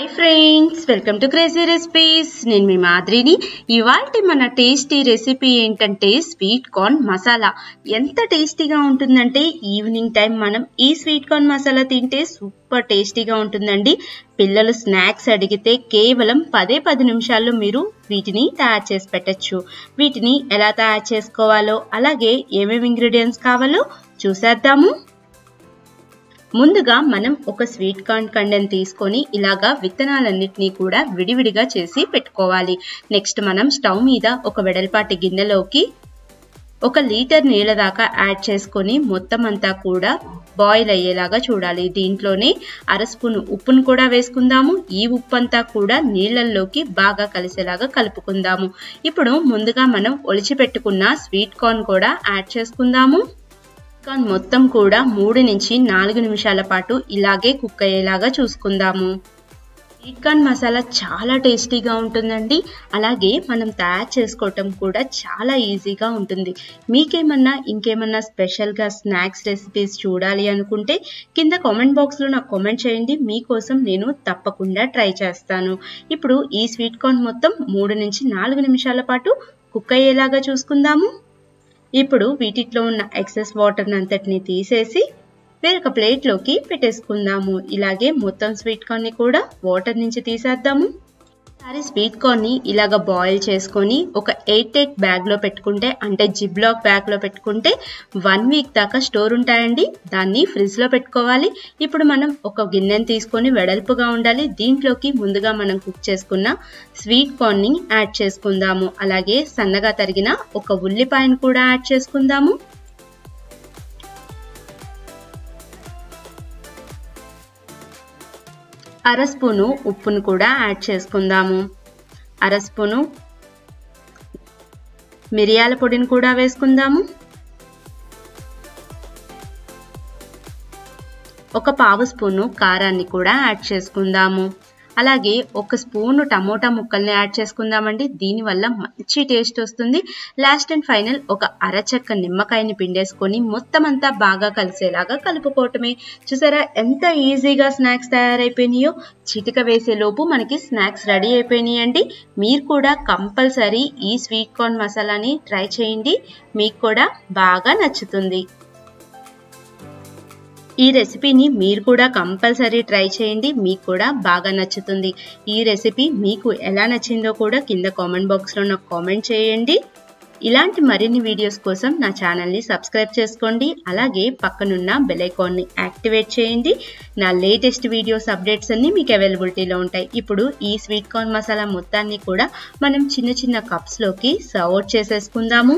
Hi friends welcome to crazy recipes నేను మీ మాదిరిని ఇవాళ మన టేస్టీ రెసిపీ ఏంటంటే స్వీట్ కార్న్ మసాలా ఎంత టేస్టీగా ఉంటుందంటే ఈవినింగ్ టైం మనం ఈ స్వీట్ కార్న్ మసాలా తింటే సూపర్ టేస్టీగా ఉంటుందండి. పిల్లలు స్నాక్స్ అడిగితే కేవలం పదే పది నిమిషాల్లో మీరు వీటిని తయారు చేసి పెట్టచ్చు. వీటిని ఎలా తయారు చేసుకోవాలో అలాగే ఏమేమి ఇంగ్రీడియంట్స్ కావాలో చూసేద్దాము. ముందుగా మనం ఒక స్వీట్ కార్న్ కండెన్ తీసుకొని ఇలాగా విత్తనాలన్నింటినీ కూడా విడివిడిగా చేసి పెట్టుకోవాలి. నెక్స్ట్ మనం స్టవ్ మీద ఒక వెడల్పాటి గిన్నెలోకి ఒక లీటర్ నీళ్ళ దాకా యాడ్ చేసుకొని మొత్తం అంతా కూడా బాయిల్ అయ్యేలాగా చూడాలి. దీంట్లోనే అర స్పూన్ ఉప్పును కూడా వేసుకుందాము. ఈ ఉప్పు అంతా కూడా నీళ్ళల్లోకి బాగా కలిసేలాగా కలుపుకుందాము. ఇప్పుడు ముందుగా మనం ఒలిచిపెట్టుకున్న స్వీట్ కార్న్ కూడా యాడ్ చేసుకుందాము. కార్న్ మొత్తం కూడా మూడు నుంచి నాలుగు నిమిషాల పాటు ఇలాగే కుక్ అయ్యేలాగా చూసుకుందాము. స్వీట్ మసాలా చాలా టేస్టీగా ఉంటుందండి. అలాగే మనం తయారు చేసుకోవటం కూడా చాలా ఈజీగా ఉంటుంది. మీకేమన్నా ఇంకేమన్నా స్పెషల్గా స్నాక్స్ రెసిపీస్ చూడాలి అనుకుంటే కింద కామెంట్ బాక్స్లో నాకు కామెంట్ చేయండి. మీకోసం నేను తప్పకుండా ట్రై చేస్తాను. ఇప్పుడు ఈ స్వీట్ కార్న్ మొత్తం మూడు నుంచి నాలుగు నిమిషాల పాటు కుక్ అయ్యేలాగా చూసుకుందాము. ఇప్పుడు వీటిలో ఉన్న ఎక్సెస్ వాటర్ అంతటిని తీసేసి వేరొక ప్లేట్లోకి పెట్టేసుకుందాము. ఇలాగే మొత్తం స్వీట్ కార్న్ని కూడా వాటర్ నుంచి తీసేద్దాము. ఒకసారి స్వీట్ కార్న్ని ఇలాగ బాయిల్ చేసుకొని ఒక ఎయిట్ ఎయిట్ బ్యాగ్లో పెట్టుకుంటే అంటే జిబ్లాక్ బ్యాగ్లో పెట్టుకుంటే వన్ వీక్ దాకా స్టోర్ ఉంటాయండి దాన్ని ఫ్రిడ్జ్లో పెట్టుకోవాలి ఇప్పుడు మనం ఒక గిన్నెని తీసుకొని వెడల్పుగా ఉండాలి. దీంట్లోకి ముందుగా మనం కుక్ చేసుకున్న స్వీట్ కార్న్ని యాడ్ చేసుకుందాము. అలాగే సన్నగా తరిగిన ఒక ఉల్లిపాయను కూడా యాడ్ చేసుకుందాము. అర స్పూను ఉప్పును కూడా యాడ్ చేసుకుందాము. అర స్పూను మిరియాల పొడిని కూడా వేసుకుందాము. ఒక పావు స్పూను కారాన్ని కూడా యాడ్ చేసుకుందాము. అలాగే ఒక స్పూన్ టమోటా ముక్కల్ని యాడ్ చేసుకుందామండి. దీనివల్ల మంచి టేస్ట్ వస్తుంది. లాస్ట్ అండ్ ఫైనల్ ఒక అరచక్క నిమ్మకాయని పిండేసుకొని మొత్తం అంతా బాగా కలిసేలాగా కలుపుకోవటమే. చూసారా ఎంత ఈజీగా స్నాక్స్ తయారైపోయినాయో? చిటిక వేసే లోపు మనకి స్నాక్స్ రెడీ అయిపోయినాయండి. మీరు కూడా కంపల్సరీ ఈ స్వీట్ కార్న్ మసాలాని ట్రై చేయండి. మీకు కూడా బాగా నచ్చుతుంది. ఈ రెసిపీని మీరు కూడా కంపల్సరీ ట్రై చేయండి. మీకు కూడా బాగా నచ్చుతుంది. ఈ రెసిపీ మీకు ఎలా నచ్చిందో కూడా కింద కామెంట్ బాక్స్లో నాకు కామెంట్ చేయండి. ఇలాంటి మరిన్ని వీడియోస్ కోసం నా ఛానల్ని సబ్స్క్రైబ్ చేసుకోండి. అలాగే పక్కనున్న బెలైకాన్ని యాక్టివేట్ చేయండి. నా లేటెస్ట్ వీడియోస్ అప్డేట్స్ అన్నీ మీకు అవైలబిలిటీలో ఉంటాయి. ఇప్పుడు ఈ స్వీట్ కార్న్ మసాలా మొత్తాన్ని కూడా మనం చిన్న చిన్న కప్స్లోకి సర్వ్ చేసేసుకుందాము.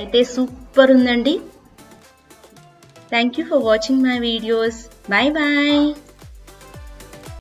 అయితే సూపర్ ఉందండి. Thank you for watching my videos. Bye bye.